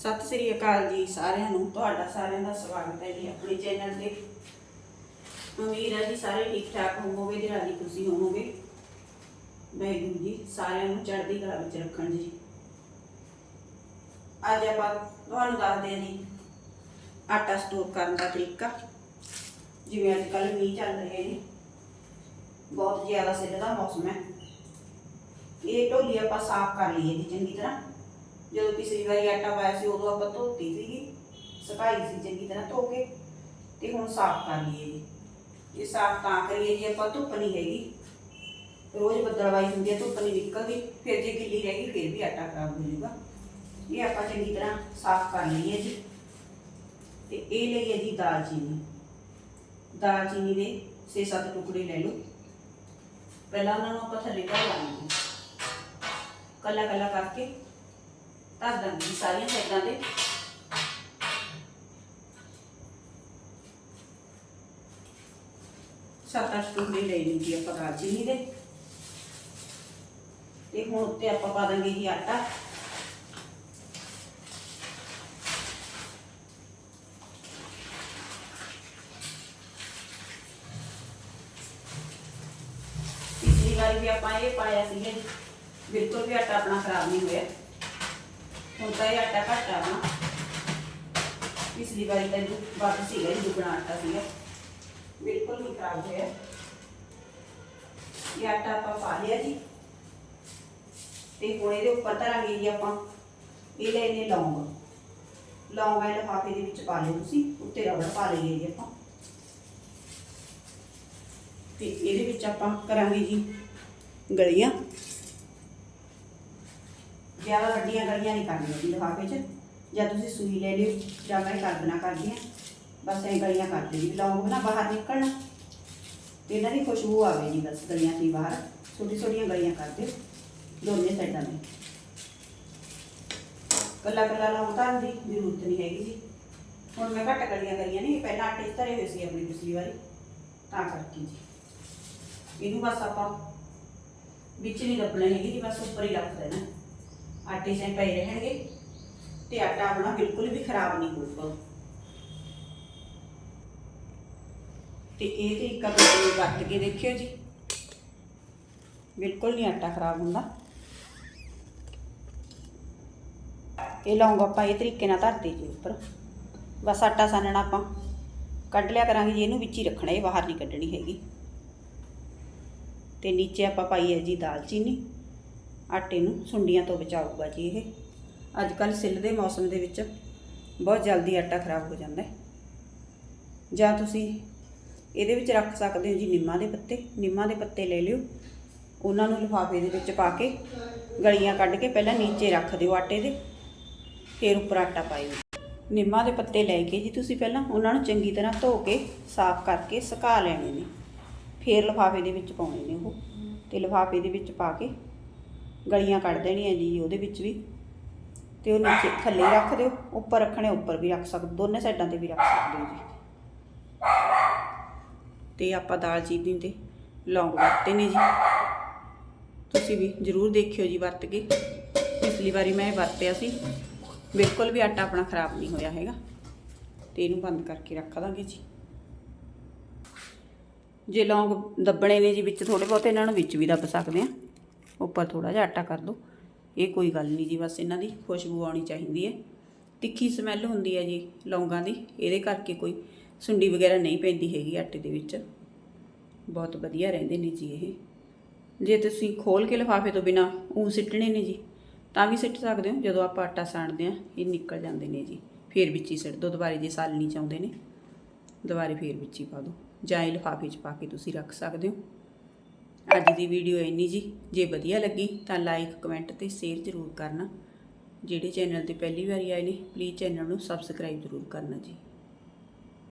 ਸਤਿ ਸ੍ਰੀ ਅਕਾਲ ਜੀ ਸਾਰਿਆਂ ਨੂੰ, ਤੁਹਾਡਾ ਸਾਰਿਆਂ ਦਾ ਸਵਾਗਤ ਹੈ ਜੀ ਆਪਣੇ ਚੈਨਲ ਤੇ। ਉਮੀਦ ਹੈ ਜੀ ਸਾਰੇ ਠੀਕ ਠਾਕ ਹੋਵੋਗੇ ਤੇ ਰਾਜੀ ਖੁਸ਼ੀ ਹੋਵੋਗੇ। ਵਾਹਿਗੁਰੂ ਜੀ, ਸਾਰਿਆਂ ਨੂੰ ਚੜ੍ਹਦੀ ਕਲਾ ਵਿੱਚ ਰੱਖਣ ਜੀ। ਅੱਜ ਆਪਾਂ ਤੁਹਾਨੂੰ ਦੱਸਦੇ ਹਾਂ ਜੀ, ਆਟਾ ਸਟੋਰ ਕਰਨ ਦਾ ਤਰੀਕਾ। ਜਿਵੇਂ ਅੱਜ ਕੱਲ੍ਹ ਮੀਂਹ ਚੱਲ ਰਹੇ ਨੇ ਬਹੁਤ ਜ਼ਿਆਦਾ ਸਿੱਧ ਦਾ ਮੌਸਮ ਹੈ। ਇਹ ਢੋਲੀ ਆਪਾਂ ਸਾਫ਼ ਕਰ ਲਈਏ ਜੀ ਚੰਗੀ ਤਰ੍ਹਾਂ। ਜਦੋਂ ਪਿਛਲੀ ਵਾਰੀ ਆਟਾ ਪਾਇਆ ਸੀ, ਉਦੋਂ ਆਪਾਂ ਧੋਤੀ ਸੀਗੀ ਸੁਕਾਈ ਸੀ, ਚੰਗੀ ਤਰ੍ਹਾਂ ਧੋ ਕੇ, ਤੇ ਹੁਣ ਸਾਫ਼ ਕਰ ਲਈਏ ਜੀ। ਇਹ ਸਾਫ਼ ਤਾਂ ਕਰੀਏ ਜੀ, ਆਪਾਂ ਧੁੱਪ ਨਹੀਂ ਹੈਗੀ। ਰੋਜ਼ ਬੱਦਲਵਾਈ ਹੁੰਦੀ ਹੈ ਧੁੱਪ ਨਹੀਂ ਨਿਕਲਦੀ, ਫਿਰ ਜੇ ਗਿੱਲੀ ਰਹਿ ਗਈ, ਫਿਰ ਵੀ ਆਟਾ ਖਰਾਬ ਹੋ ਜਾਊਗਾ। ਇਹ ਆਪਾਂ ਚੰਗੀ ਤਰ੍ਹਾਂ ਸਾਫ਼ ਕਰ ਲਈਏ ਜੀ। ਤੇ ਇਹ ਲਈਏ ਜੀ ਦਾਲਚੀਨੀ। ਦਾਲਚੀਨੀ ਦੇ 6-7 ਟੁਕੜੇ ਲੈ ਲਓ। ਪਹਿਲਾਂ ਉਹਨਾਂ ਨੂੰ ਆਪਾਂ ਥੱਲੇ ਧਰ ਲਾਂਗੇ ਕੱਲਾ ਕੱਲਾ ਕਰਕੇ ਧਰ ਦਾਂਗੇ ਸਾਰੀਆਂ ਸਾਈਡਾਂ ਤੇ। ਸੱਤ ਅੱਠ ਟੁਕੜੇ ਲੈ ਲਈ ਆਪਾਂ ਦਾਲਚੀਨੀ ਦੇ। ਤੇ ਹੁਣ ਉੱਤੇ ਆਪਾਂ ਪਾ ਦਾਂਗੇ ਜੀ ਆਟਾ। ਪਿਛਲੀ ਵਾਰੀ ਵੀ ਆਪਾਂ ਇਹ ਪਾਇਆ ਸੀ ਬਿਲਕੁਲ ਵੀ ਆਟਾ ਆਪਣਾ ਖਰਾਬ ਨਹੀਂ ਹੋਇਆ। ਹੁਣ ਤਾਂ ਇਹ ਆਟਾ ਘੱਟ ਆ ਨਾ। ਪਿਛਲੀ ਵਾਰੀ ਤਾਂ ਜੋ ਵੱਧ ਸੀਗਾ ਜੀ ਦੁੱਗਣਾ ਆਟਾ ਸੀਗਾ। ਬਿਲਕੁਲ ਨਹੀਂ ਖਰਾਬ ਹੋਇਆ। ਇਹ ਆਟਾ ਆਪਾਂ ਪਾ ਲਿਆ ਜੀ। ਤੇ ਹੁਣ ਇਹਦੇ ਉੱਪਰ ਧਰਾਂਗੇ ਜੀ ਆਪਾਂ, ਇਹ ਲੈ ਨੇ ਲੌਂਗ। ਲੌਂਗ ਇਹ ਲਿਫਾਫੇ ਦੇ ਵਿੱਚ ਪਾ ਲਿਓ ਤੁਸੀਂ, ਉੱਤੇ ਰਬੜ ਪਾ ਲਈਏ ਜੀ ਆਪਾਂ। ਤੇ ਇਹਦੇ ਵਿੱਚ ਆਪਾਂ ਕਰਾਂਗੇ ਜੀ ਗਲੀਆਂ। ਜ਼ਿਆਦਾ ਵੱਡੀਆਂ ਗਲੀਆਂ ਨਹੀਂ ਕਰਨੀਆਂ ਜੀ ਲਿਫਾਫੇ 'ਚ। ਜਾਂ ਤੁਸੀਂ ਸੂਈ ਲੈ ਲਿਓ, ਜਾਂ ਮੈਂ ਕਰ ਦੇਣਾ ਕਰਦੀ ਹਾਂ। ਬਸ ਇਹ ਗਲੀਆਂ ਕਰ ਦਿਓ ਜੀ ਲੌਂਗ ਨਾ ਬਾਹਰ ਨਿਕਲਣਾ। ਤੇ ਇਹਨਾਂ ਦੀ ਖੁਸ਼ਬੂ ਆਵੇ ਜੀ ਬਸ ਗਲੀਆਂ ਦੀ ਬਾਹਰ। ਛੋਟੀ ਛੋਟੀਆਂ ਗਲੀਆਂ ਕਰ ਦਿਓ। ਦੋਨੇ ਸਾਈਡਾਂ ਤੇ ਕੱਲਾ ਕੱਲਾ ਲਾਉਂਦਾ ਦੀ ਜ਼ਰੂਰਤ ਨਹੀਂ ਹੈਗੀ ਜੀ। ਹੁਣ ਮੈਂ ਘੱਟ ਗਲੀਆਂ ਕਰੀਆਂ ਨੇ, ਪਹਿਲਾਂ ਆਟੇ 'ਚ ਧਰੇ ਹੋਏ ਸੀ ਆਪਣੀ ਪਿਛਲੀ ਵਾਰੀ। ਤਾਂ ਕਰਕੇ ਜੀ। ਇਹਨੂੰ ਬਸ ਆਪਾਂ ਵਿੱਚ ਨਹੀਂ ਦੱਬਣਾ ਹੈਗੀ ਜੀ, ਬਸ ਉੱਪਰ ਹੀ ਰੱਖ ਦੇਣਾ ਆਟੇ ਸੈਂ ਪਏ ਰਹਿਣਗੇ ਤੇ ਆਟਾ ਆਪਣਾ ਬਿਲਕੁਲ ਵੀ ਖਰਾਬ ਨਹੀਂ ਹੋਊਗਾ। ਤੇ ਇਹ ਤੇ ਇੱਕ ਅੱਧੇ ਕੱਟ ਕੇ ਦੇਖਿਓ ਜੀ। ਬਿਲਕੁਲ ਨਹੀਂ ਆਟਾ ਖਰਾਬ ਹੁੰਦਾ। ਇਹ ਲੌਂਗ ਆਪਾਂ ਇਹ ਤਰੀਕੇ ਨਾਲ ਧਰਦੇ ਜੀ ਉੱਪਰ। ਬਸ ਆਟਾ ਸਾਨਣਾ ਆਪਾਂ। ਕੱਢ ਲਿਆ ਕਰਾਂਗੇ ਜੀ, ਇਹਨੂੰ ਵਿੱਚ ਹੀ ਰੱਖਣਾ, ਇਹ ਬਾਹਰ ਨਹੀਂ ਕੱਢਣੀ ਹੈਗੀ। ਤੇ ਨੀਚੇ ਆਪਾਂ ਪਾਈ ਹੈ ਜੀ ਦਾਲਚੀਨੀ। ਆਟੇ ਨੂੰ ਸੁੰਡੀਆਂ ਤੋਂ ਬਚਾਊਗਾ ਜੀ ਇਹ। ਅੱਜ ਕੱਲ ਸਿੱਲ ਦੇ ਮੌਸਮ ਦੇ ਵਿੱਚ ਬਹੁਤ ਜਲਦੀ ਆਟਾ ਖਰਾਬ ਹੋ ਜਾਂਦਾ ਹੈ। ਜਾਂ ਤੁਸੀਂ ਇਹਦੇ ਵਿੱਚ ਰੱਖ ਸਕਦੇ ਹੋ ਜੀ ਨਿੰਮਾਂ ਦੇ ਪੱਤੇ। ਨਿੰਮਾਂ ਦੇ ਪੱਤੇ ਲੈ ਲਿਓ। ਉਹਨਾਂ ਨੂੰ ਲਿਫਾਫੇ ਦੇ ਵਿੱਚ ਪਾ ਕੇ ਗਲੀਆਂ ਕੱਢ ਕੇ ਪਹਿਲਾਂ ਨੀਚੇ ਰੱਖ ਦਿਓ ਆਟੇ ਦੇ। ਫਿਰ ਉੱਪਰ ਆਟਾ ਪਾਇਓ। ਨਿੰਮਾਂ ਦੇ ਪੱਤੇ ਲੈ ਕੇ ਜੀ ਤੁਸੀਂ ਪਹਿਲਾਂ ਉਹਨਾਂ ਨੂੰ ਚੰਗੀ ਤਰ੍ਹਾਂ ਧੋ ਕੇ, ਸਾਫ਼ ਕਰਕੇ ਸੁਕਾ ਲੈਣੇ ਨੇ। ਫਿਰ ਲਿਫਾਫੇ ਦੇ ਵਿੱਚ ਪਾਉਣੇ ਨੇ ਉਹ। ਤੇ ਲਿਫਾਫੇ ਦੇ ਵਿੱਚ ਪਾ ਕੇ ਗਲੀਆਂ ਕੱਢ ਦੇਣੀਆਂ ਜੀ ਉਹਦੇ ਵਿੱਚ ਵੀ। ਤੇ ਉਹ ਨੀਚੇ ਥੱਲੇ ਰੱਖ ਦਿਓ, ਉੱਪਰ ਰੱਖਣੇ, ਉੱਪਰ ਵੀ ਰੱਖ ਸਕਦੇ ਦੋਨੇ ਸਾਈਡਾਂ ਤੇ ਵੀ ਰੱਖ ਸਕਦੇ ਹੋ ਜੀ। ਤੇ ਆਪਾਂ ਦਾਲ ਚੀਨੀ ਤੇ ਲੌਂਗ ਵਰਤੇ ਨੇ ਜੀ। ਤੁਸੀਂ ਵੀ ਜਰੂਰ ਦੇਖਿਓ ਜੀ ਵਰਤ ਕੇ। ਪਿਛਲੀ ਵਾਰੀ ਮੈਂ ਇਹ ਵਰਤਿਆ ਸੀ। ਬਿਲਕੁਲ ਵੀ ਆਟਾ ਆਪਣਾ ਖਰਾਬ ਨਹੀਂ ਹੋਇਆ ਹੈਗਾ। ਤੇ ਇਹਨੂੰ ਬੰਦ ਕਰਕੇ ਰੱਖ ਦਾਂਗੇ ਜੀ। ਜੇ ਲੌਂਗ ਦੱਬਣੇ ਨੇ ਜੀ ਵਿੱਚ ਥੋੜੇ ਬਹੁਤੇ, ਇਹਨਾਂ ਨੂੰ ਵਿੱਚ ਵੀ ਦੱਬ ਸਕਦੇ ਆ ਉੱਪਰ ਥੋੜਾ ਜਿਹਾ ਆਟਾ ਕਰ ਦਿਓ ਇਹ ਕੋਈ ਗੱਲ ਨਹੀਂ ਜੀ, ਬਸ ਇਹਨਾਂ ਦੀ ਖੁਸ਼ਬੂ ਆਉਣੀ ਚਾਹੀਦੀ ਹੈ। ਤਿੱਖੀ ਸਮੈਲ ਹੁੰਦੀ ਹੈ ਜੀ ਲੌਂਗਾਂ ਦੀ, ਇਹਦੇ ਕਰਕੇ ਕੋਈ ਸੁੰਡੀ ਵਗੈਰਾ ਨਹੀਂ ਪੈਂਦੀ ਹੈਗੀ ਆਟੇ ਦੇ ਵਿੱਚ। ਬਹੁਤ ਵਧੀਆ ਰਹਿੰਦੇ ਨੇ ਜੀ ਇਹ। ਜੇ ਤੁਸੀਂ ਖੋਲ ਕੇ ਲਿਫਾਫੇ ਤੋਂ ਬਿਨਾ ਉਹ ਸਿੱਟਣੇ ਨੇ ਜੀ, ਤਾਂ ਵੀ ਸਿੱਟ ਸਕਦੇ ਹੋ, ਜਦੋਂ ਆਪਾਂ ਆਟਾ ਸਾਣਦੇ ਆ ਇਹ ਨਿਕਲ ਜਾਂਦੇ ਨੇ ਜੀ। ਫੇਰ ਵਿੱਚ ਹੀ ਸਿੱਟ ਦੋ, ਦੁਬਾਰੇ ਜੇ ਸਾਲਣੀ ਚਾਹੁੰਦੇ ਨੇ, ਦੁਬਾਰੇ ਫੇਰ ਵਿੱਚ ਹੀ ਪਾ ਦਿਓ ਜਾਂ ਇਹ ਲਿਫਾਫੇ 'ਚ ਪਾ ਕੇ ਤੁਸੀਂ ਰੱਖ ਸਕਦੇ ਹੋ। ਅੱਜ ਦੀ ਵੀਡੀਓ ਇੰਨੀ ਜੀ, ਜੇ ਵਧੀਆ ਲੱਗੀ ਤਾਂ ਲਾਈਕ ਕਮੈਂਟ ਤੇ ਸ਼ੇਅਰ ਜ਼ਰੂਰ ਕਰਨਾ। ਜਿਹੜੇ ਚੈਨਲ ਤੇ ਪਹਿਲੀ ਵਾਰੀ ਆਏ ਨੇ ਪਲੀਜ਼ ਚੈਨਲ ਨੂੰ ਸਬਸਕ੍ਰਾਈਬ ਜ਼ਰੂਰ ਕਰਨਾ ਜੀ।